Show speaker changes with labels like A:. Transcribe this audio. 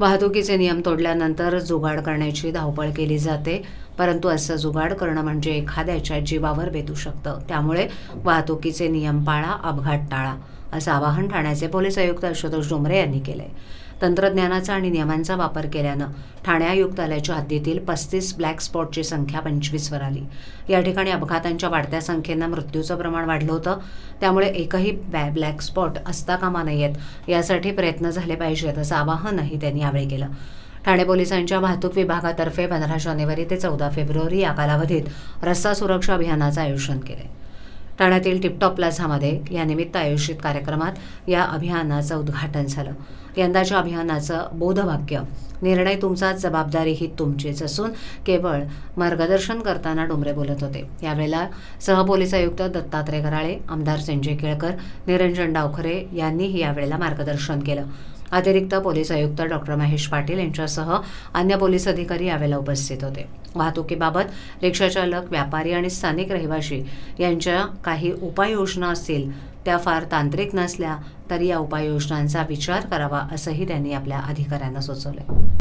A: वाहतुकीचे नियम तोडल्यानंतर जुगाड करण्याची धावपळ केली जाते परंतु असं जुगाड करणं म्हणजे एखाद्याच्या जीवावर बेतू शकतं. त्यामुळे वाहतुकीचे नियम पाळा अपघात टाळा असं आवाहन ठाण्याचे पोलीस आयुक्त आशुतोष डोंबरे यांनी केले तंत्रज्ञानाचा आणि नियमांचा वापर केल्यानं ठाणे आयुक्तालयाच्या हद्दीतील पस्तीस ब्लॅक स्पॉटची संख्या पंचवीसवर आली. या ठिकाणी अपघातांच्या वाढत्या संख्येनं मृत्यूचं प्रमाण वाढलं होतं. त्यामुळे एकही बॅ ब्लॅक स्पॉट असता कामा नयेत यासाठी प्रयत्न झाले पाहिजेत असं आवाहनही त्यांनी यावेळी केलं. ठाणे पोलिसांच्या वाहतूक विभागातर्फे पंधरा जानेवारी ते चौदा फेब्रुवारी या कालावधीत रस्ता सुरक्षा अभियानाचं आयोजन केले. ठाण्यातील टिपटॉप प्लाझामध्ये या निमित्त आयोजित कार्यक्रमात या अभियानाचं उद्घाटन झालं. यंदाच्या अभियानाचं बोधवाक्य निर्णय तुमचाच जबाबदारी ही तुमचीच असून केवळ मार्गदर्शन करताना डोंबरे बोलत होते. यावेळेला सहपोलीस आयुक्त दत्तात्रय कराळे आमदार संजय केळकर निरंजन डावखरे यांनीही यावेळेला मार्गदर्शन केलं. अतिरिक्त पोलीस आयुक्त डॉक्टर महेश पाटील यांच्यासह अन्य पोलीस अधिकारी यावेळेला उपस्थित होते. वाहतुकीबाबत रिक्षाचालक व्यापारी आणि स्थानिक रहिवाशी यांच्या काही उपाययोजना असतील त्या फार तांत्रिक नसल्या तरी या उपाययोजनांचा विचार करावा असंही त्यांनी आपल्या अधिकाऱ्यांना सुचवलं